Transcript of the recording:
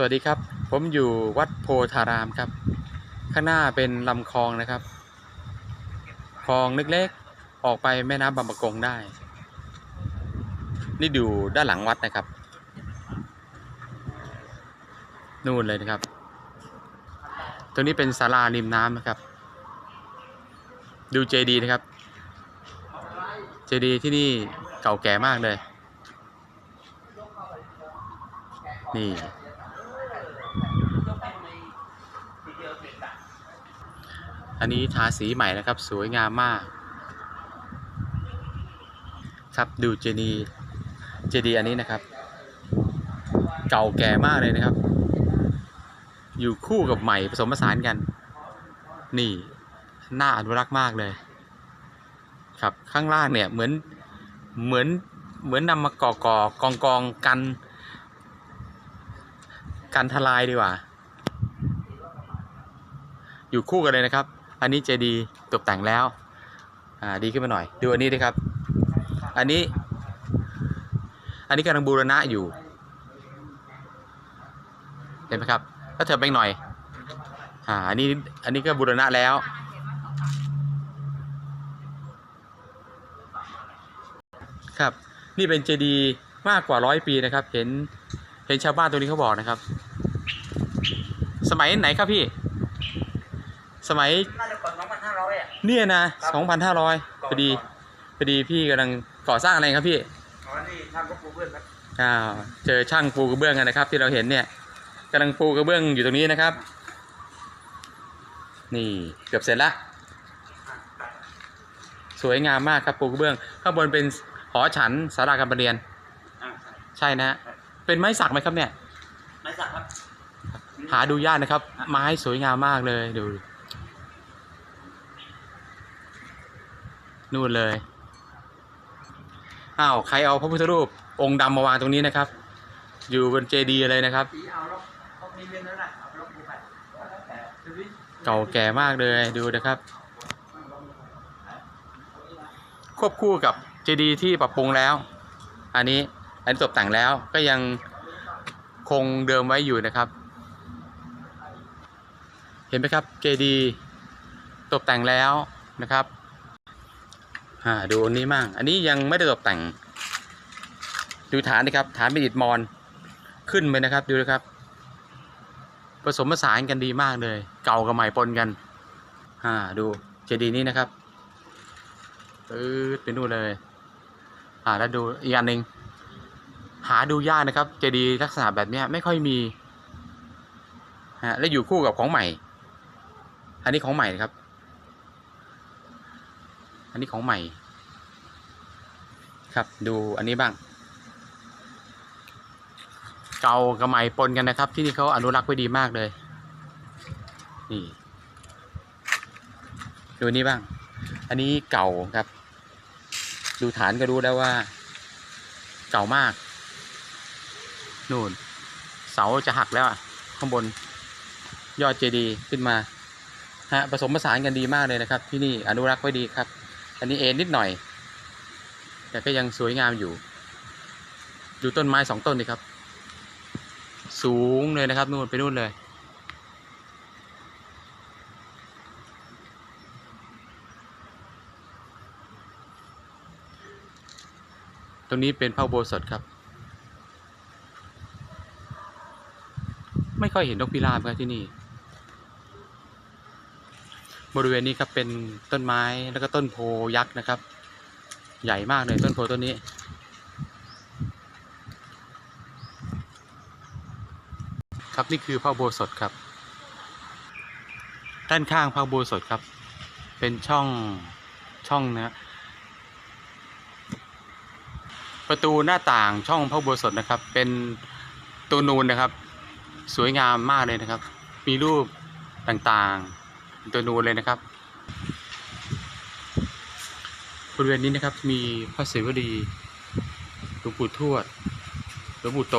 สวัสดีครับ ผมอยู่วัดโพธารามครับ ข้างหน้าเป็นลำคลองนะครับ คลองเล็กๆ ออกไปแม่น้ำบางปะกงได้ นี่ดูด้านหลังวัดนะครับ นู่นเลยนะครับ ตรงนี้เป็นศาลาริมน้ำนะครับ ดูเจดีนะครับ เจดีที่นี่เก่าแก่มากเลย นี่ อันนี้ทาสีใหม่นะครับ สวยงามมาก ครับดูเจดีเจดีอันนี้นะครับ เก่าแก่มากเลยนะครับ อยู่คู่กับใหม่ผสมผสานกัน นี่น่าอนุรักษ์มากเลย ครับข้างล่างเนี่ยเหมือนเหมือนเหมือนนำมาก่อก่อกองกองกันกันทลายดีกว่า อยู่คู่กันเลยนะครับ อันนี้เจดีตกแต่งแล้วอ่าดีขึ้นมาหน่อย ดูอันนี้ดิครับ อันนี้ อันนี้กำลังบูรณะอยู่เห็นไหมครับถ้าเธอไปหน่อยอ่าอันนี้อันนี้ก็บูรณะแล้วครับนี่เป็นเจดีย์มากกว่าร้อยปีนะครับ เห็นเห็นชาวบ้านตรงนี้เขาบอกนะครับ สมัยไหนครับพี่ สมัยน่าจะก่อน2,500อะ เนี่ยนะครับสองพันห้าร้อยพอดีพอดีพี่กำลังก่อสร้างอะไรครับพี่ อ๋อนี่ทำก็ปูเพื่อนครับอ้าวเจอช่างปูกระเบื้องกันนะครับ ที่เราเห็นเนี่ยกำลังปูกระเบื้องอยู่ตรงนี้นะครับ นี่เกือบเสร็จละสวยงามมากครับปูกระเบื้อง ข้างบนเป็นหอฉันศาลาการประเรียน อ่าใช่นะ เป็นไม้สักไหมครับเนี่ย ไม่สักครับ หาดูยากนะครับ ไม้สวยงามมากเลยดู นู่นเลยอ้าวใครเอาพระพุทธรูปองค์ดำมาวางตรงนี้นะครับ อยู่บนเจดีย์เลยนะครับเอาแล้วเขามีเงินแล้วแหละเอาไปลงปูไปแล้วแต่ชีวิตเก่าแก่มากเลยดูนะครับ ควบคู่กับเจดีย์ที่ปรับปรุงแล้ว อันนี้อันนี้ตกแต่งแล้วก็ยังคงเดิมไว้อยู่นะครับ เห็นไหมครับเจดีย์ตกแต่งแล้วนะครับ อ่าดูอันนี้มั่งอันนี้ยังไม่ได้ตกแต่ง ดูฐานนะครับ ฐานเป็นอิฐมอนขึ้นไปนะครับ ดูนะครับ ผสมผสานกันดีมากเลย เก่ากับใหม่ปนกัน อ่า ดูเจดีย์นี้นะครับปื๊ดไปนู่นเลย อ่าแล้วดูอีกอันหนึ่งหาดูยากนะครับ เจดีย์ลักษณะแบบนี้ไม่ค่อยมีฮะและอยู่คู่กับของใหม่ อันนี้ของใหม่นะครับ อันนี้ของใหม่ ครับดูอันนี้บ้าง เก่ากับใหม่ปนกันนะครับ ที่นี่เขาอนุรักษ์ไว้ดีมากเลย นี่ ดูนี่บ้าง อันนี้เก่าครับ ดูฐานก็รู้แล้วว่า เก่ามาก นู่น เสาจะหักแล้วอะข้างบนยอดเจดีขึ้นมาฮะผสมผสานกันดีมากเลยนะครับ ที่นี่อนุรักษ์ไว้ดีครับ อันนี้เอ็นนิดหน่อย แต่ก็ยังสวยงามอยู่ ดูต้นไม้สองต้นนี่ครับ สูงเลยนะครับนู่นไปนู่นเลยตรงนี้เป็นพระโบสถครับ ไม่ค่อยเห็นนกพิราบครับที่นี่ บริเวณนี้ครับเป็นต้นไม้แล้วก็ต้นโพยักษ์นะครับ ใหญ่มากเลยต้นโพต้นนี้ ครับนี่คือพระโบสถครับ ด้านข้างพระโบสถครับ เป็นช่องช่องนะประตูหน้าต่างช่องพระโบสถนะครับ เป็นตัวนูนนะครับ สวยงามมากเลยนะครับ มีรูปต่างๆ ตัวนูนเลยนะครับบริเวณนี้นะครับมีพระศิวลีหลวงปู่ทวดหลวงปู่โต